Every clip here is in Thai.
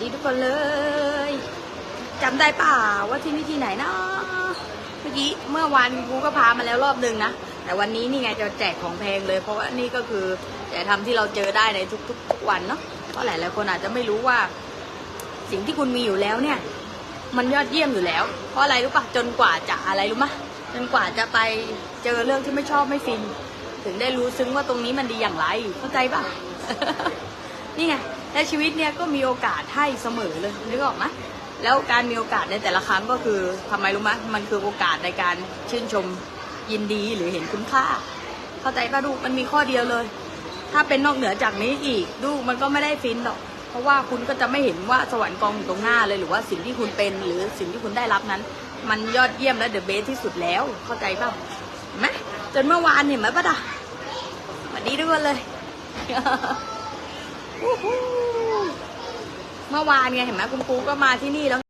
ดีทุกคนเลยจำได้ป่าว่าที่นี่ที่ไหนนะเมื่อกี้เมื่อวานกูก็พามาแล้วรอบหนึ่งนะ แต่วันนี้นี่ไงจะแจกของแพงเลย เพราะว่านี่ก็คือแต่ทำที่เราเจอได้ในทุกๆุกวันเนาะเพราะหลายๆคนอาจจะไม่รู้ว่า สิ่งที่คุณมีอยู่แล้วเนี่ย มันยอดเยี่ยมอยู่แล้ว เพราะอะไรรู้ปะจนกว่าจะอะไรรู้มะจนกว่าจะไปเจอเรื่องที่ไม่ชอบไม่ฟิน ถึงได้รู้ซึ้งว่าตรงนี้มันดีอย่างไรเข้าใจปะนี่ไง และชีวิตเนี่ยก็มีโอกาสให้เสมอเลยนึกออกไหมแล้วการมีโอกาสในแต่ละครั้งก็คือทำไมรู้ไหมมันคือโอกาสในการชื่นชมยินดีหรือเห็นคุณค่า เข้าใจป่ะดูมันมีข้อเดียวเลย ถ้าเป็นนอกเหนือจากนี้อีกดูมันก็ไม่ได้ฟินหรอก เพราะว่าคุณก็จะไม่เห็นว่าสวรรค์กองอยู่ตรงหน้าเลยหรือว่าสิ่งที่คุณเป็นหรือสิ่งที่คุณได้รับนั้น มันยอดเยี่ยมและเดอะเบสที่สุดแล้ว เข้าใจเปล่าเห็นไหมจนเมื่อวานเห็นไหมปะดะสวัสดีทุกคนเลย เมื่อวานไงเห็นไหมคุณครูก็มาที่นี่แล้ว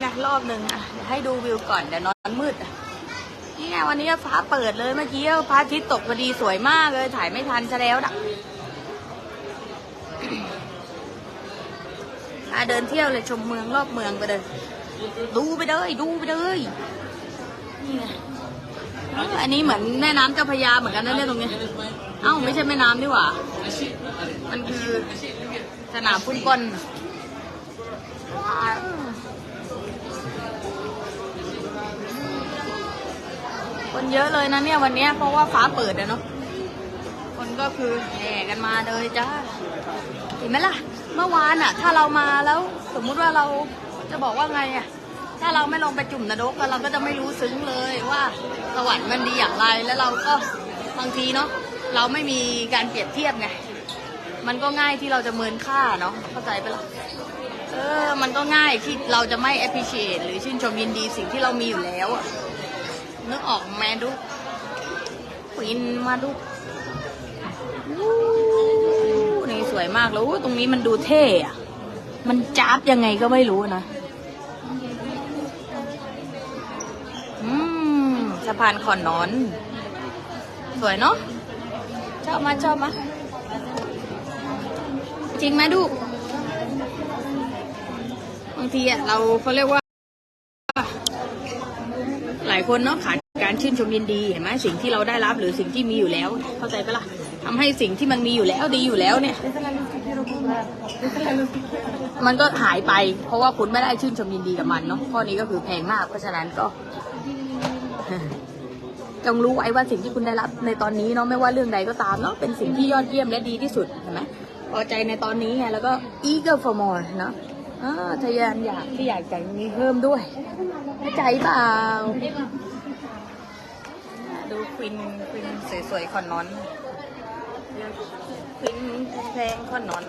ไงรอบหนึ่งอะเดี๋ยวให้ดูวิวก่อนเดี๋ยวนอนมืดนี่ไงวันนี้ฟ้าเปิดเลยเมื่อกี้พระอาทิตย์ตกพอดีสวยมากเลย ถ่ายไม่ทันซะแล้วดักพาเดินเที่ยวเลยชมเมืองรอบเมืองไปเลย ดูไปเลย ดูไปเลยนี่ไงอันนี้เหมือนแม่น้ำเจ้าพระยาเหมือนกันนะเนี่ยตรงนี้ เอ้าไม่ใช่แม่น้ำนี่หว่า มันคือ สนามฟุตบอลคนเยอะเลยนะเนี่ยวันนี้เพราะว่าฟ้าเปิดอะเนาะคนก็คือแห่กันมาเลยจ้าเห็นไหมล่ะ เมื่อวานอะถ้าเรามาแล้วสมมุติว่าเราจะบอกว่าไงอะถ้าเราไม่ลงไปจุ่มนรกอะเราก็จะไม่รู้ซึ้งเลยว่าสวรรค์มันดีอย่างไรแล้วเราก็บางทีเนาะเราไม่มีการเปรียบเทียบไง มันก็ง่ายที่เราจะเมินค่าเนาะเข้าใจไปะละเออ มันก็ง่ายที่เราจะไม่ appreciate หรือชื่นชมยินดีสิ่งที่เรามีอยู่แล้วอะนึกออกแมดูควินมาดูวู้นี่สวยมากแล้วอู้ตรงนี้มันดูเท่อะมันจ้าบยังไงก็ไม่รู้นะอืมสะพานขอนนอน สวยเนาะชอบมาชอบมา จริงไหมดูกบางทีอะเราเขาเรียกว่า หลายคนเนาะขาดการชื่นชมยินดีเห็นไหมสิ่งที่เราได้รับหรือสิ่งที่มีอยู่แล้ว เข้าใจปะล่ะทำให้สิ่งที่มันมีอยู่แล้วดีอยู่แล้วเนี่ย มันก็หายไป เพราะว่าคุณไม่ได้ชื่นชมยินดีกับมันเนาะข้อนี้ก็คือแพงมาก เพราะฉะนั้นก็จงรู้ไว้ว่าสิ่งที่คุณได้รับในตอนนี้เนาะไม่ว่าเรื่องใดก็ตามเนาะเป็นสิ่งที่ยอดเยี่ยมและดีที่สุดเห็นไหม พอใจในตอนนี้ไงแล้วก็ eager for more เนาะทะยานอยากที่อยากจะมีเพิ่มด้วยเข้าใจเปล่า ดูควินควินสวยๆคอนนอนควินแพงคอนนอน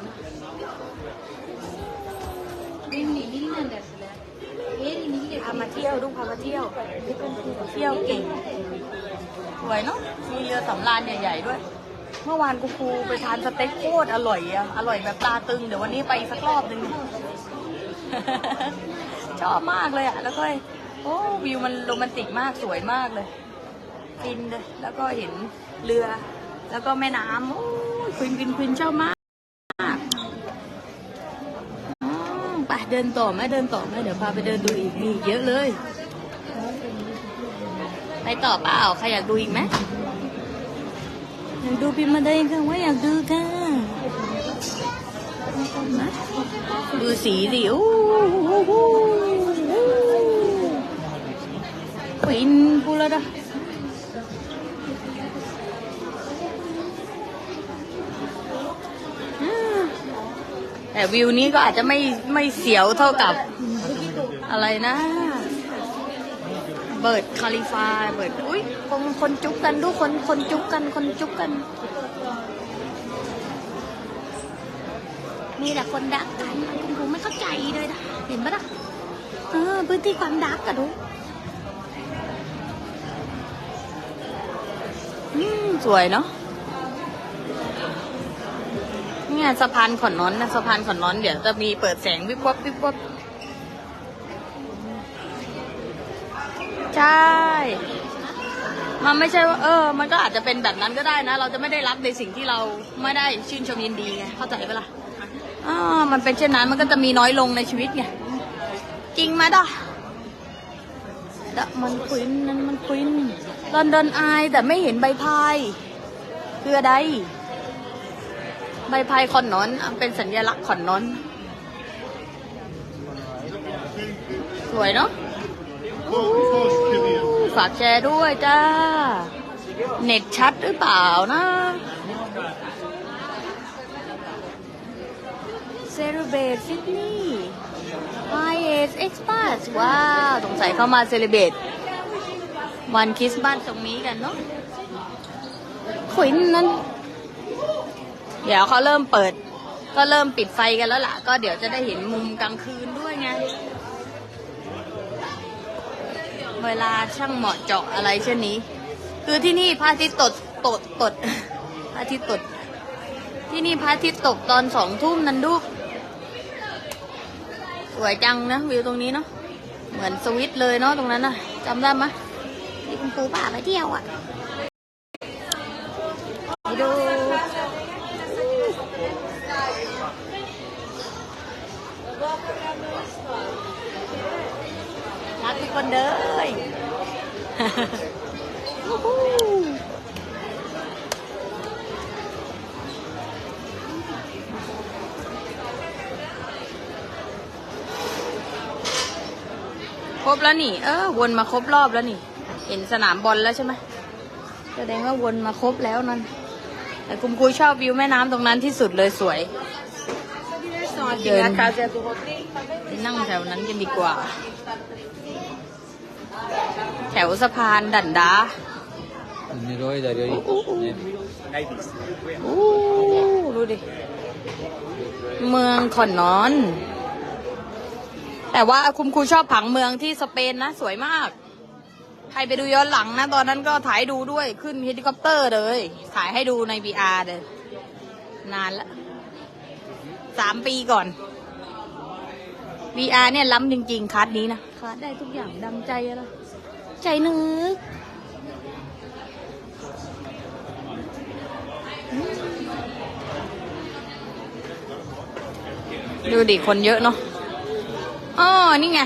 พามาเที่ยวลูกพามาเที่ยว เที่ยวเก่ง สวยเนาะมีเรือสำราญใหญ่ๆด้วย เมื่อวานกูครูไปทานสเต็กโคตรอร่อยอะอร่อยแบบตาตึง เดี๋ยววันนี้ไปอีกสักรอบหนึ่งชอบมากเลยอะแล้วก็โอ้วิวมันโรแมนติกมากสวยมากเลยฟินเลยแล้วก็เห็นเรือ แล้วก็แม่น้ำโอ้ยควินควินควินชอบมากไปเดินต่อไหมเดินต่อไหมเดี๋ยวพาไปเดินดูอีกมีเยอะเลย ไปต่อเปล่าใครอยากดูอีกไหม อยากดูพิมมาได้ค่ะว่าอยากดูค่ะดูสีสิโอ้โหปินพูดแล้วนะแต่วิวนี้ก็อาจจะไม่ไม่เสียวเท่ากับอะไรนะ เบิร์ดคาลิฟาเบิร์ดอุ้ยคนคนจุกกันดูคนคนจุกกันคนจุกกัน มีแต่คนดักกันคุณครูไม่เข้าใจเลยนะเห็นปะล่ะเออพื้นที่ความดักกันดูอืมสวยเนาะเนี่ยสะพานขอนนอนนะสะพานขอนนอนเดี๋ยวจะมีเปิดแสงวิบวับวิบวับ ใช่ มันไม่ใช่ว่าเออ มันก็อาจจะเป็นแบบนั้นก็ได้นะ เราจะไม่ได้รับในสิ่งที่เราไม่ได้ชื่นชมยินดีไง เข้าใจปะล่ะออ่ามันเป็นเช่นนั้น มันก็จะมีน้อยลงในชีวิตไง จริงไหมด่ะดะมันควินนั่นมันควินลอนดอนอายแต่ไม่เห็นใบพายคืออะไร ใบพายขอนนอน เป็นสัญลักษณ์ขอนนอน สวยเนาะ ฝากแชร์ด้วยจ้า เน็ตชัดหรือเปล่านะเซเลเบตซิดนีย์ไอเอสเอ็กซ์พาสว้าวสงสัยเข้ามาเซเลเบตวันคริสต์มาสตรงนี้กันเนาะขวินนั้น เดี๋ยวเขาเริ่มเปิด ก็เริ่มปิดไฟกันแล้วล่ะ ก็เดี๋ยวจะได้เห็นมุมกลางคืนด้วยไง เวลาช่างเหมาะเจาะอะไรเช่นนี้ คือที่นี่พระอาทิตย์ตกตกตกพระอาทิตย์ตกที่นี่พระอาทิตย์ตกตอนสองทุ่มนันดูสวยจังนะวิวตรงนี้เนาะเหมือนสวิตเลยเนาะตรงนั้นนะจำได้ไหมที่คุณปูป่าไปเที่ยวอะไปดู รักทุกคนเลย วู้ฮู้ ครบแล้วนี่ เออ วนมาครบรอบแล้วนี่ เห็นสนามบอลแล้วใช่ไหมแสดงว่าวนมาครบแล้วนั่น แต่คุณครูชอบวิวแม่น้ำตรงนั้นที่สุดเลยสวย เดินไปนั่งแถวนั้นกันดีกว่า แถวสะพานดันดา Nero da Rio อู้ดูดิ เมืองขอนนอน แต่ว่าคุณครูชอบผังเมืองที่สเปนนะ สวยมาก ใครไปดูย้อนหลังนะ ตอนนั้นก็ถ่ายดูด้วยขึ้นเฮลิคอปเตอร์เลย ถ่ายให้ดูใน VR เลยนานละสามปีก่อน VR เนี่ยล้ำจริง ๆคัสนี้นะคัสได้ทุกอย่างดังใจอะไรใจนึกดูดิคนเยอะเนาะ อ๋อนี่ไง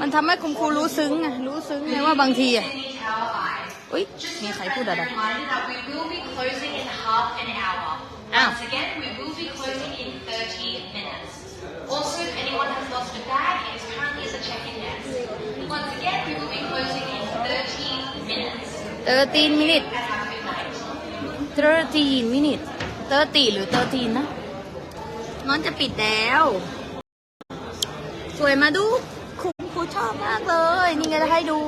มันทำให้คุณครูรู้ซึ้งไงรู้ซึ้งไงว่าบางทีอะอุ้ยมีใครพูดอะไร reminder that we will be closing in half an hour. Ow. Once again, we will be closing in 30 minutes. Also, if anyone has lost a bag, it is currently at the check-in desk. Once again, we will be closing in 30 minutes. 13 minutes And have a good night. 13 minutes 30หรือ 13 นะน้องจะปิดแล้ว สวยมาดูคุณครูชอบมากเลย นี่ไงจะให้ดู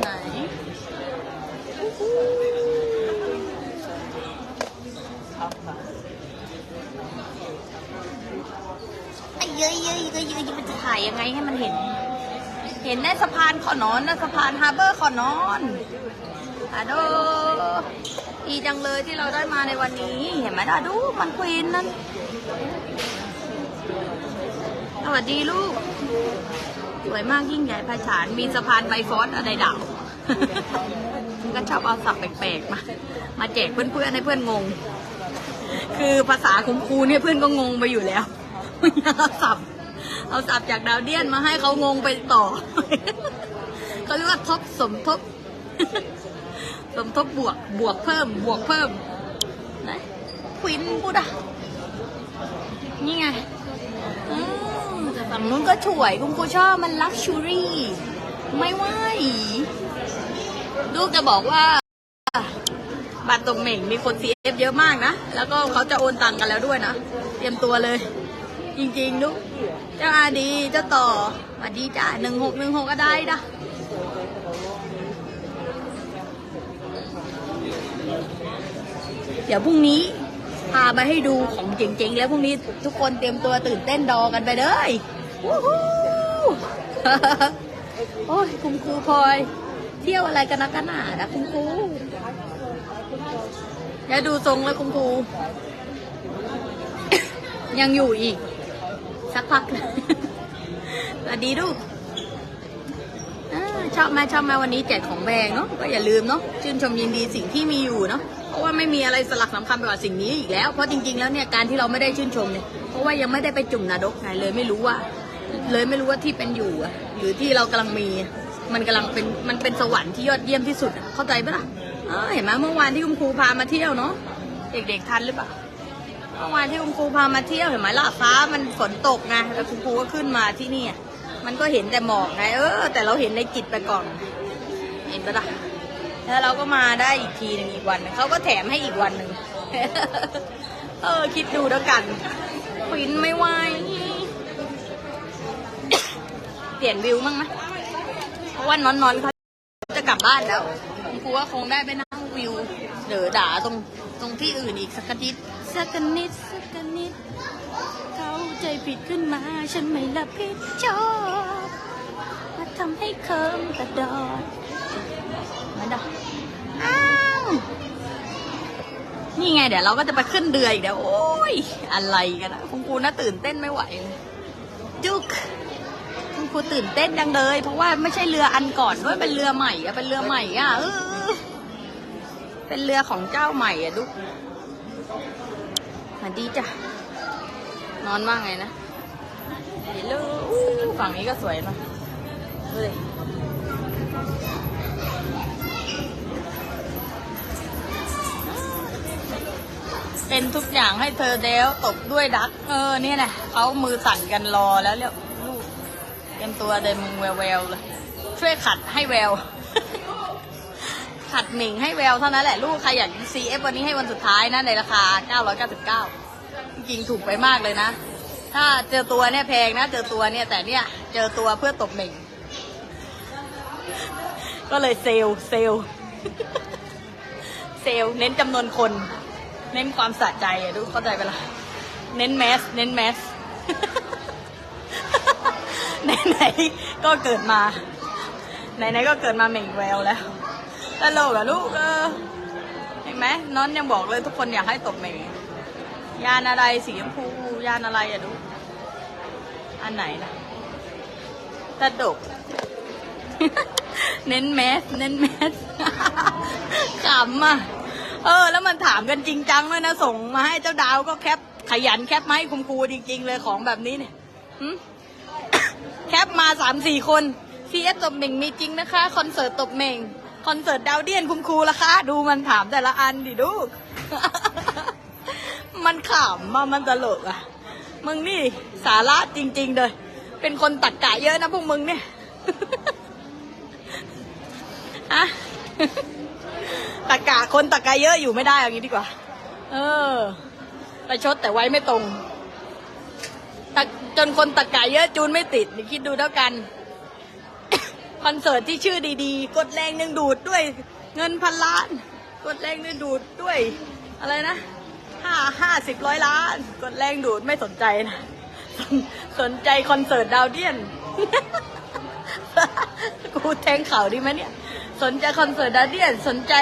ไหนอู้หูไอ้เย้ยเย้เย้ยเย้ยมันจะถ่ายยังไงให้มันเห็น เห็นได้สะพานขอนอนนะสะพานฮาร์เบอร์ขอนอนอะโด ดีจังเลยที่เราได้มาในวันนี้ เห็นไหมอะดูมันควีนนั่น สวัสดีลูก สวยมากยิ่งใหญ่ไพศาลมีสะพานไบฟอสอะไรดาวมันก็ชอบเอาศัพท์แปลกๆมา มาแจกเพื่อนๆให้เพื่อนงง คือภาษาคุณครูเนี่ยเพื่อนก็งงไปอยู่แล้วเอาศัพท์เอาศัพท์จากดาวเดียนมาให้เขางงไปต่อ เขาเรียกว่าทบสมทบ สมทบบวกบวกเพิ่ม บวกเพิ่มนะควินพูดอะนี่ไงอืมแต่ฝั่งนู้นก็สวยคุณครูชอบมันลักชูรี่ ไม่ไหวลูกจะบอกว่า บัตรตรงเหม่งมีคน CF เยอะมากนะ แล้วก็เขาจะโอนตังกันแล้วด้วยนะ เตรียมตัวเลย จริงๆลูกเจ้าอาดี เจ้าต่อสวัสดีจ้าหนึ่งหกหนึ่งหกก็ได้นะ เดี๋ยวพรุ่งนี้พามาให้ดูของเจ๋งๆ แล้วพรุ่งนี้ทุกคนเตรียมตัวตื่นเต้นดอกันไปเลยวู้ฮู้โอ้ยคุณครูพลอย เที่ยวอะไรกันนะกันหนานะคุณครูอย่าดูทรงเลยคุณครูยังอยู่อีก สักพักสวัสดีลูกชอบไหมชอบไหมวันนี้แจกของแบงเนาะก็อย่าลืมเนาะชื่นชมยินดีสิ่งที่มีอยู่เนาะ พราะว่าไม่มีอะไรสลักสำคัญไปกว่าสิ่งนี้อีกแล้วเพราะจริงๆแล้วเนี่ยการที่เราไม่ได้ชื่นชมเนี่ยเพราะว่ายังไม่ได้ไปจุ่มนาดกไงเลยไม่รู้ว่า เลยไม่รู้ว่าที่เป็นอยู่หรือที่เรากำลังมีมันกำลังเป็นมันเป็นสวรรค์ที่ยอดเยี่ยมที่สุดเข้าใจปะล่ะเห็นไหมเมื่อวานที่คุณครูพามาเที่ยวเนาะเด็กๆทันหรือเปล่าเมื่อวานที่คุณครูพามาเที่ยวเห็นไหมล่ะฟ้ามันฝนตกไงแล้วคุณครูก็ขึ้นมาที่นี่มันก็เห็นแต่หมอกไงเออแต่เราเห็นในจิตไปก่อน เห็นปะล่ะ แล้วเราก็มาได้อีกทีหนึ่งอีกวันนึงเขาก็แถมให้อีกวันหนึ่งเออ คิดดูแล้วกันฟินไม่ไหวเปลี่ยนวิวมั้งไหมเพราะว่านอนนอนๆเขาจะกลับบ้านแล้วคุณครูว่าคงได้ไปนั่งวิวเด๋อด่าตรงตรงที่อื่นอีกสักนิดสักนิดสักนิด เขาใจผิดขึ้นมา ฉันไม่รับผิดชอบมาทำให้เคิมกระดอน มาดอกอ้าวนี่ไงเดี๋ยวเราก็จะไปขึ้นเรืออีกเดี๋ยวโอ้ยอะไรกันนะคุณครูน่าตื่นเต้นไม่ไหวเลยจุกคุณครูตื่นเต้นจังเลย เพราะว่าไม่ใช่เรืออันก่อนด้วยเป็นเรือใหม่อะเป็นเรือใหม่อะเออเป็นเรือของเจ้าใหม่อะดุกมาดีจ้ะนอนว่าไงนะเดี๋ยวอู้ฝั่งนี้ก็สวยนะดูดิ เป็นทุกอย่างให้เธอแล้วตบด้วยดัก เออเนี่ยนะเขามือสั่นกันรอแล้วเรียกลูกเตรียมตัวเดินมึงแววแววๆเลยช่วยขัดให้แวว ขัดหมิงให้แววเท่านั้นแหละลูกใครอยาก CF วันนี้ให้วันสุดท้ายนะในราคา 999จริงถูกไปมากเลยนะ ถ้าเจอตัวเนี่ยแพงนะ เจอตัวเนี่ยแต่เนี่ยเจอตัวเพื่อตบหม่งก็เลยเซลเซลเซลเน้นจำนวนคน เน้นความสะใจอะดูเข้าใจไปละเน้นแมส เน้นแมส ไหนๆก็เกิดมา ไหนๆก็เกิดมาเหม่งแววแล้วตลกอะลูกเออเห็นไหมน้อนยังบอกเลยทุกคนอยากให้ตบเหม่งยานอะไรสีชมพูยานอะไรอะลูกอันไหนนะตะดก เน้นแมส เน้นแมสขำอะ เออ แล้วมันถามกันจริงจังเลยนะส่งมาให้เจ้าดาวก็แคปขยันแคปมาให้คุณครูจริง ๆ เลยของแบบนี้เนี่ยแคปมาสามสี่คน CS ตบเหม่งมีจริงนะคะ คอนเสิร์ตตบเหม่งคอนเสิร์ตดาวเดียนคุณครูละคะ ดูมันถามแต่ละอันดิดู มันขำมามันตลกอะ มึงนี่สาระจริง ๆ เลย เป็นคนตักกะเยอะนะพวกมึงเนี่ยอะ คนตักกะเยอะอยู่ไม่ได้อย่างนี้ดีกว่า เออไปชดแต่ไว้ไม่ตรงตจนคนตักกะเยอะจูนไม่ติดนี่คิดดูแล้วกันคอนเสิร์ตที่ชื่อดีๆ กดแรงดึงดูดด้วย เงินพันล้าน กดแรงดึงดูดด้วย อะไรนะห้าห้าสิบร้อยล้าน กดแรงดูดไม่สนใจนะสนสนใจคอนเสิร์ตดาวเดียนกูแทงข่าวดีไหมเนี่ย สนใจคอนเสิร์ตดาวเดียนสนใจ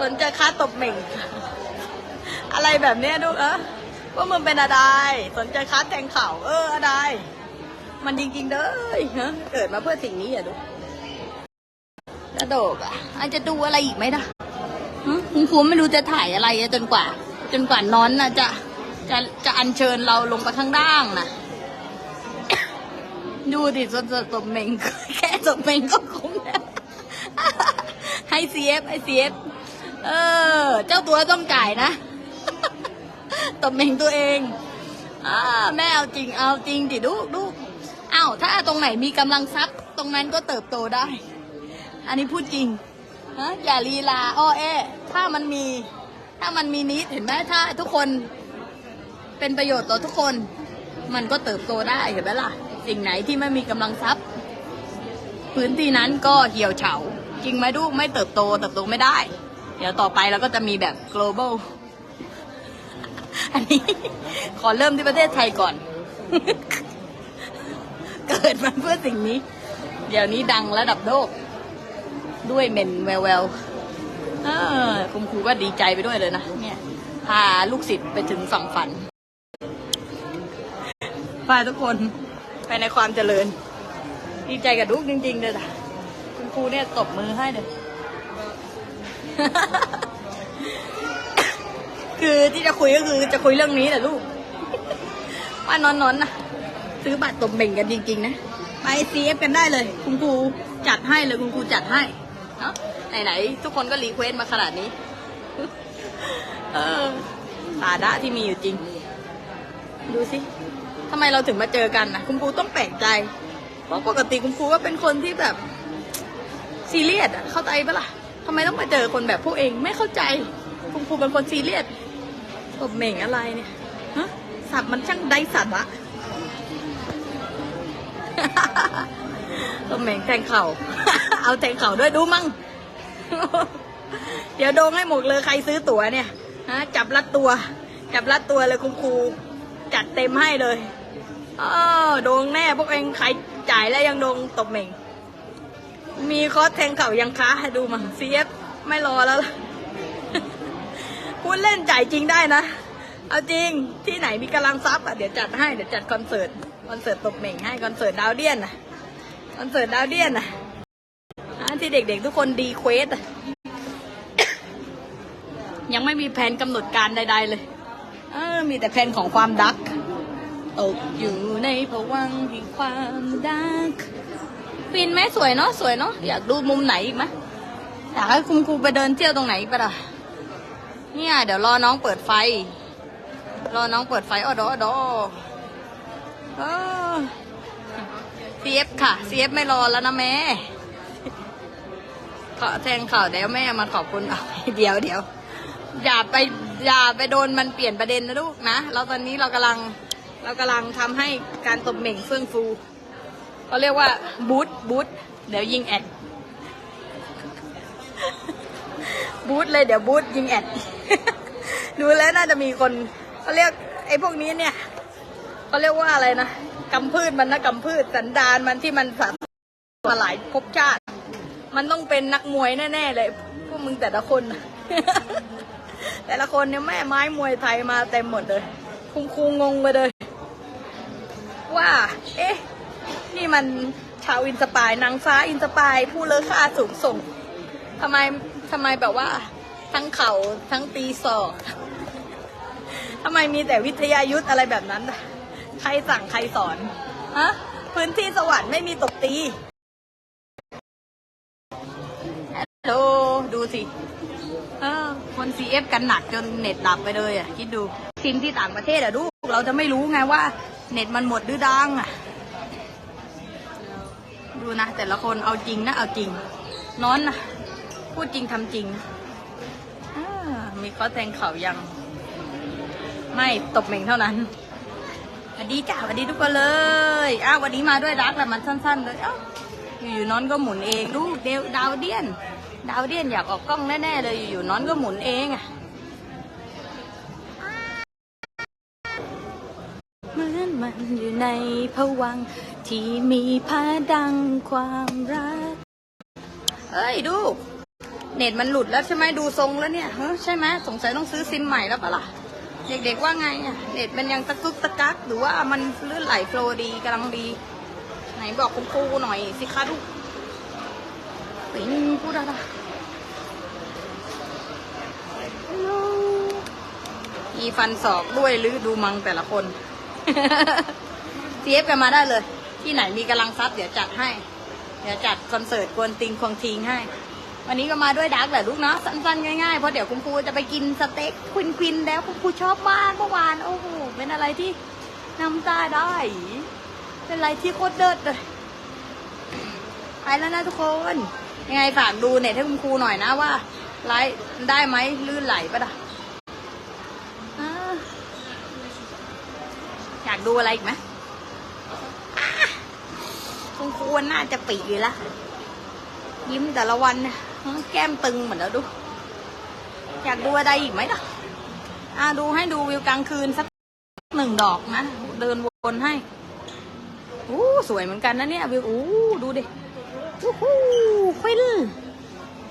สนใจค้าตบเหม่ง อะไรแบบเนี้ยดูเออว่ามึงเป็นอะไรสนใจค้าแทงเข่าเอออะไรมันจริงๆเด้อเกิดมาเพื่อสิ่งนี้อะดูกระโดกอะอาจจะดูอะไรอีกไหมนะหึคุณครูไม่รู้จะถ่ายอะไรจนกว่า จนกว่านอนนะจะจะจะอัญเชิญเราลงไปข้างล่างนะดูดิสดๆตบเมงแค่ตบเมงก็คุ้มแล้วให้ CF ให้ CF เอฟ เออ เจ้าตัวต้องจ่ายนะตบเมงตัวเองอ่าแม่เอาจริงเอาจริงดิดูดูอ้าวถ้าตรงไหนมีกำลังทรัพย์ ตรงนั้นก็เติบโตได้ อันนี้พูดจริงฮะอย่าลีลาอ้อแอถ้ามันมี ถ้ามันมีนิดเห็นไหมถ้าทุกคนเป็นประโยชน์ต่อทุกคน มันก็เติบโตได้เห็นไหมล่ะ สิ่งไหนที่ไม่มีกำลังทรัพย์พื้นที่นั้นก็เหี่ยวเฉา จริงไหมลูกไม่เติบโตเติบโตไม่ได้ เดี๋ยวต่อไปเราก็จะมีแบบ global อันนี้ ขอเริ่มที่ประเทศไทยก่อน เกิดมาเพื่อสิ่งนี้ เดี๋ยวนี้ดังระดับโลก ด้วยเมนแววแววคุณครูก็ดีใจไปด้วยเลยนะ เนี่ย พาลูกศิษย์ไปถึงฝั่งฝัน พาทุกคนไปในความเจริญ ดีใจกับลูกจริงๆเลยจ้ะคุณครูเนี่ยตบมือให้เลย คือที่จะคุยก็คือจะคุยเรื่องนี้แหละลูก ว่านอนนอนนะซื้อบัตรตบเบ่งกันจริงๆนะ ไปซีเอฟกันได้เลย คุณครูจัดให้เลยคุณครูจัดให้เนาะไหนๆทุกคนก็รีเควสต์มาขนาดนี้ เออสาระที่มีอยู่จริง ดูสิทำไมเราถึงมาเจอกันนะคุณครูต้องแปลกใจ เพราะปกติคุณครูก็เป็นคนที่แบบซีเรียสอะเข้าใจปะล่ะ ทำไมต้องมาเจอคนแบบพวกเองไม่เข้าใจคุณครูเป็นคนซีเรียสตบเหม่งอะไรเนี่ยฮะสับมันช่างได้สัตว์อะตบเหม่งแทงเข่า เอาแทงเข่าด้วยดูมั่งเดี๋ยวโดงให้หมดเลยใครซื้อตั๋วเนี่ยฮะจับรัดตัว จับรัดตัวเลยคุณครูจัดเต็มให้เลยเออโดงแน่พวกเองใครจ่ายแล้วยังโดงตบเหม่ง มีคอสแทงเข่ายังค้าให้ดูมั้งซีเอฟไม่รอแล้วล่ะพูดเล่นจ่ายจริงได้นะ เอาจริงที่ไหนมีกำลังซับอะเดี๋ยวจัดให้เดี๋ยวจัดคอนเสิร์ตคอนเสิร์ตตบเหม่งให้คอนเสิร์ตดาวเดียนนะคอนเสิร์ตดาวเดียนนะอะที่เด็กๆทุกคนดีเควสอะยังไม่มีแผนกำหนดการใด ๆ เลย เออ มีแต่แผนของความดักตกอยู่ในผวังค์แห่งความดัก ฟินไหมสวยเนาะสวยเนาะอยากดูมุมไหนอีกไหมอยากให้คุณครูไปเดินเที่ยวตรงไหนอีกปะล่ะเนี่ยเดี๋ยวรอน้องเปิดไฟ รอน้องเปิดไฟออดออดอเออ CF ค่ะ CF ไม่รอแล้วนะแม่ขอแทงข่าวเดี๋ยวแม่มาขอบคุณเอาเดี๋ยวเดี๋ยวอย่าไปอย่าไปโดนมันเปลี่ยนประเด็นนะลูกนะเราตอนนี้เรากำลังเรากำลังทำให้การตบเหม่งเฟื่องฟู เขาเรียกว่าบูทบูทเดี๋ยวยิงแอดบูทเลยเดี๋ยวบูทยิงแอดดูแล้วน่าจะมีคนเขาเรียกไอ้พวกนี้เนี่ยเขาเรียกว่าอะไรนะกำพืชมันนะกำพืชสันดานมันที่มันสะสมาหลายภพชาติ มันต้องเป็นนักมวยแน่ๆเลยพวกมึงแต่ละคน แต่ละคนเนี่ยแม่ไม้มวยไทยมาเต็มหมดเลย คุณครูงงไปเลย ว่า เอ๊ะ นี่มันชาวอินสปายนางฟ้าอินสปายผู้เลอค่าสูงส่งทำไมทำไมแบบว่า ทั้งเข่าทั้งตีศอกทำไมมีแต่วิทยายุทธอะไรแบบนั้น ใครสั่งใครสอน ฮะ พื้นที่สวรรค์ไม่มีตบตีฮัลโหลดูสิเออคน CF กันหนักจนเน็ตดับไปเลยอะ คิดดูซิมที่ต่างประเทศอะดู เราจะไม่รู้ไงว่า เน็ตมันหมดหรือดังอะ นะ แต่ละคนเอาจริงนะเอาจริงนอนนะพูดจริงทำจริงมีข้อแทงเขายัง ไม่ตบเหม่งเท่านั้นสวัสดีจ้าสวัสดีทุกคนเลยอ้าววันนี้มาด้วยรักแหละมันสั้นๆเลยเอ้าอยู่ๆน้อนก็หมุนเองดูเดวดาวเดียน ดาวเดียนอยากออกกล้องแน่ๆเลยอยู่ๆน้อนก็หมุนเองอะ อนมันอยู่ในผวัง ที่มีผ้าดังความรักเอ้ยดู เน็ตมันหลุดแล้วใช่ไหมดูทรงแล้วเนี่ยเฮ้ใช่ไหมสงสัยต้องซื้อซิมใหม่แล้วปะล่ะ เด็กๆว่าไงอะเน็ตมันยังตะกุกตะกัก หรือว่ามันลื่นไหลโฟลดีกำลังดี ไหนบอกคุณครูหน่อยสิคะลูกปิงพูดอะไรอีฟันศอกด้วยหรือดูมังแต่ละคน เทียบกันมาได้เลย ที่ไหนมีกำลังซับเดี๋ยวจัดให้ เดี๋ยวจัดคอนเสิร์ตกวนติงควงทิงให้ วันนี้ก็มาด้วยดักแหละลูกเนาะสั้นๆง่ายๆเพราะเดี๋ยวคุณครูจะไปกินสเต็กควินควินแล้วคุณครูชอบมากเมื่อวานโอ้โหเป็นอะไรที่น้ำตาได้ เป็นอะไรที่โคตรเดิดเลยไปแล้วนะทุกคนยังไงฝากดูเน็ตให้คุณครูหน่อยนะว่าไลฟ์ได้ไหมลื่นไหลปะด่ะอ่าอยากดูอะไรอีกไหมคุณครูน่าจะปีอยู่ล้วยิ้มแต่ละวันแก้มตึงเหมือนแล้วดู อยากดูอะไรอีกไหมล่ะอ่าดูให้ดูวิวกลางคืนสักหนึ่งดอกนะเดินวนให้อู้สวยเหมือนกันนะเนี่ยวิวอู้ดูดิวู้ฮู้ควิน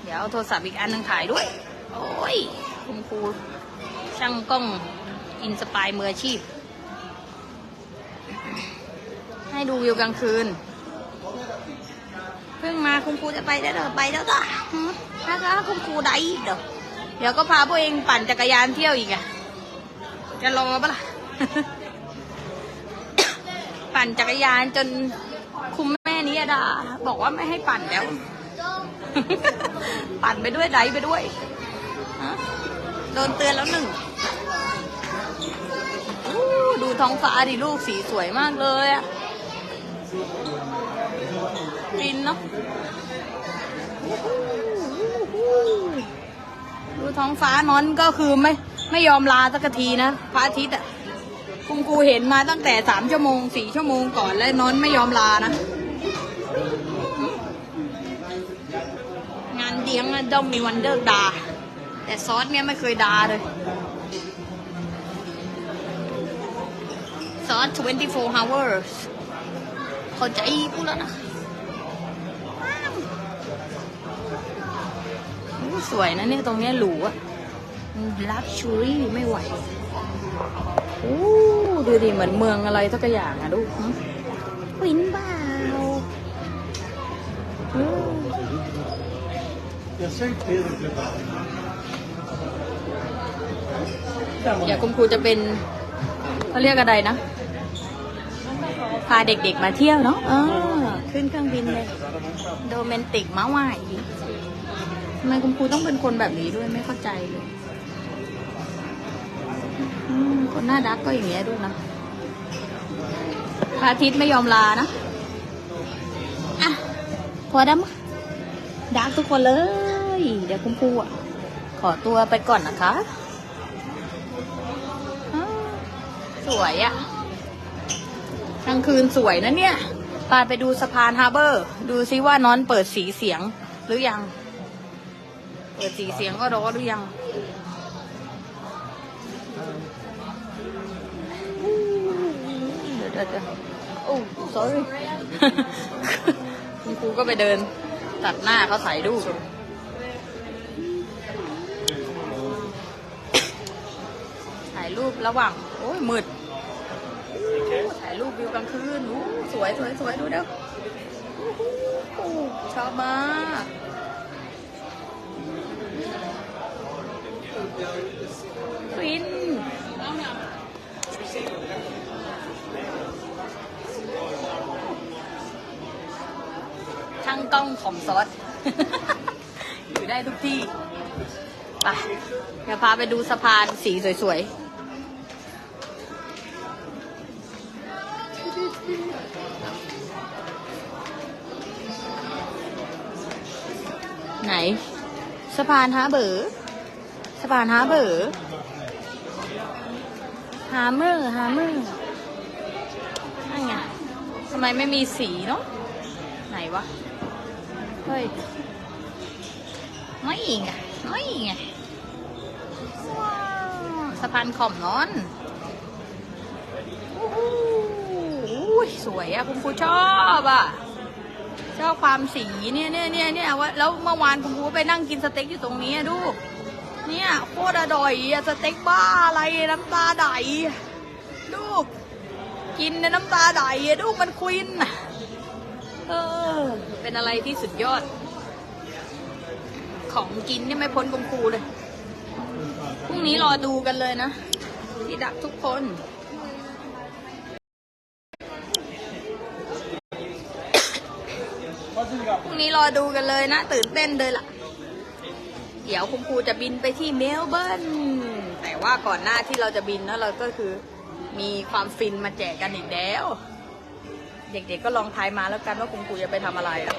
เดี๋ยวเอาโทรศัพท์อีกอันหนึ่งถ่ายด้วย โอ้ยคุณครูช่างกล้องอินสปายมืออาชีพ ให้ดูวิวกลางคืน เพิ่งมาคุณครูจะไปแล้วเด้อไปแล้วจ้ะนะคะคุณครูได้เดี๋ยวเดี๋ยวก็พาพวกเองปั่นจักรยานเที่ยวอีกอะจะรอปะล่ะ ปั่นจักรยานจนคุมแม่นี้ดาบอกว่าไม่ให้ปั่นแล้ว ปั่นไปด้วยไดไปด้วยโดนเตือนแล้วหนึ่งดูท้องฟ้าดิลูกสีสวยมากเลยอะ ฟินเนาะดูท้องฟ้านอนก็คือไม่ไม่ยอมลาสักทีนะพระอาทิตย์อะคุณครูเห็นมาตั้งแต่สามชั่วโมงสี่ชั่วโมงก่อนแล้วนอนไม่ยอมลานะ งานเลี้ยงอะต้องมีวันเลิกดา แต่ซอสเนี่ยไม่เคยดาเลย ซอส 24 hours เข้าใจกูแล้วนะว้าวอู้สวยนะเนี่ยตรงเนี้ยหรูอะลักชูรี่ไม่ไหวโอ้ดูดิเหมือนเมืองอะไรสักอย่างอะดูหึวินเปล่าอืมเดี๋ยวคุณครูจะเป็นเขาเรียกอะไรนะ พาเด็กๆมาเที่ยวเนาะเออ ขึ้นเครื่องบินเลยโดเมนติกมาไหวทำไมคุณครูต้องเป็นคนแบบนี้ด้วยไม่เข้าใจเลยคนหน้าดักก็อย่างเงี้ยด้วยนะพระอาทิตย์ไม่ยอมลานะอะพอดำดักทุกคนเลย เดี๋ยวคุณครูอะ ขอตัวไปก่อนนะคะ สวยอะ กลางคืนสวยนะเนี่ยปาไปดูสะพานฮาร์เบอร์ ดูซิว่านอนเปิดสีเสียงหรือยัง เปิดสีเสียงก็รอหรือยัง เดี๋ยวเดี๋ยวโอ้ sorry คุณครูก็ไปเดิน ตัดหน้าเขาถ่ายรูปถ่ายรูประหว่าง โอ้ยมืดายรูปวิวกลางคืนอู้สวยสวยสวยดูเด้อชอบมากฟินช่างกล้องของซอส อยู่ได้ทุกที่ ไป เดี๋ยวพาไปดูสะพานสีสวยๆ ไหน สะพานฮาเบอร์สะพานฮาเบอร์ฮาเมอร์ฮาเมอร์นั่นไงทำไมไม่มีสีเนาะไหนวะ เฮ้ยไม่ไงไม่ไงสะพานขอมนอนโอ้โหอุ้ ยสวยอะคุณครูชอบอะชอบความสีเนี่ยเนี่ยเนี่ยเนี่ยว่าแล้วเมื่อวานคุณครูไปนั่งกินสเต็กอยู่ตรงนี้อะดู เนี่ยโคตรอร่อยอะสเต็กบ้าอะไรน้ำตาไหลดูกินในน้ำตาไหลอะดูมันควินอะเออเป็นอะไรที่สุดยอด ของกินเนี่ยไม่พ้นคุณครูเลยพรุ่งนี้รอดูกันเลยนะที่ดักทุกคน พรุ่งนี้ร อดูกันเลยนะ ตื่นเต้นเลยล่ะ เดี๋ยวคุณครูจะบินไปที่เมลเบิร์นแต่ว่าก่อนหน้าที่เราจะบินนะเราก็คือมีความฟินมาแจกกันอีกแล้ว เด็กๆก็ลองทายมาแล้วกันว่าคุณครูจะไปทำอะไรอะ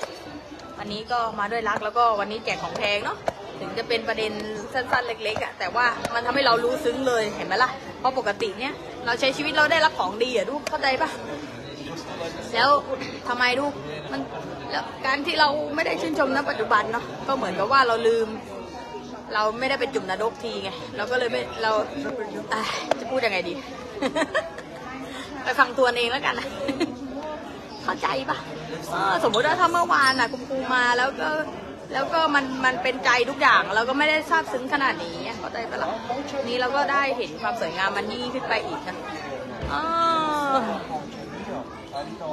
วันนี้ก็มาด้วยรักแล้วก็วันนี้แจกของแพงเนาะถึงจะเป็นประเด็นสั้นๆเล็กๆอะแต่ว่ามันทำให้เรารู้ซึ้งเลยเห็นไหมล่ะเพราะปกติเนี่ยเราใช้ชีวิตเราได้รับของดีอะลูกเข้าใจปะแล้วทำไมลูกมัน แล้วการที่เราไม่ได้ชื่นชมณปัจจุบันเนาะก็เหมือนกับว่าเราลืม เราไม่ได้ไปจุ่มนรกทีไงเราก็เลยไม่เราจะพูดยังไงดี ไปฟังตัวเองแล้วกันนะเข้าใจปะสมมติว่าถ้าเมื่อวานน่ะคุณครูมาแล้วก็แล้วก็มันมันเป็นใจทุกอย่างเราก็ไม่ได้ซาบซึ้งขนาดนี้เข้าใจปะล่ะนี้เราก็ได้เห็นความสวยงามมันยิ่งขึ้นไปอีกนะอ๋อ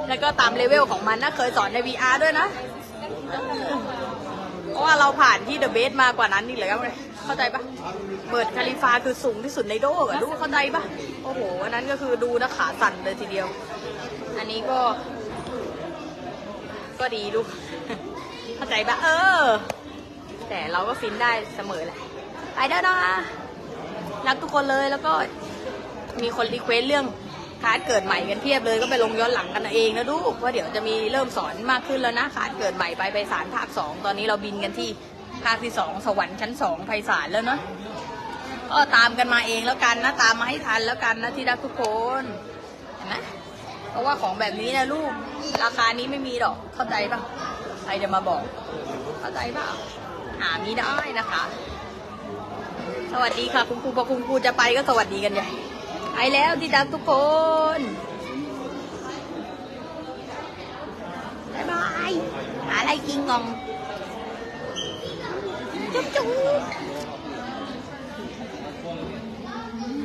แล้วก็ตามเลเวลของมันนะเคยสอนใน VR ด้วยนะ เพราะว่าเราผ่านที่เดอะเบสมากว่านั้นนี่เลยครับเข้าใจปะเบิดคาลิฟาคือสูงที่สุดในโลกอะดูเข้าใจปะโอ้โหอันนั้นก็คือดูนะขาสั่นเลยทีเดียว อันนี้ก็ ก็ดีลูกเข้าใจปะเออ แต่เราก็ฟินได้เสมอแหละไปเด้อนะรักทุกคนเลยแล้วก็มีคนรีเควสเรื่อง คาร์ดเกิดใหม่กันเพียบเลยก็ไปลงย้อนหลังกันเองนะลูกว่าเดี๋ยวจะมีเริ่มสอนมากขึ้นแล้วนะคาร์ดเกิดใหม่ไปไปสารภาคสองตอนนี้เราบินกันที่ภาคที่สองสวรรค์ชั้นสองไพศาลแล้วเนาะก็ตามกันมาเองแล้วกันนะตามมาให้ทันแล้วกันนะที่รักทุกคนเห็นไหมเพราะว่าของแบบนี้นะลูกราคานี้ไม่มีหรอกเข้าใจปะใครจะมาบอก เข้าใจปล่าหามีได้นะคะ สวัสดีค่ะคุณครูพอคุณครูจะไปก็สวัสดีกันใหญ่ ไปแล้วที่ดักทุกคนบายบายอะไรกินงองจุ๊บจุ๊บ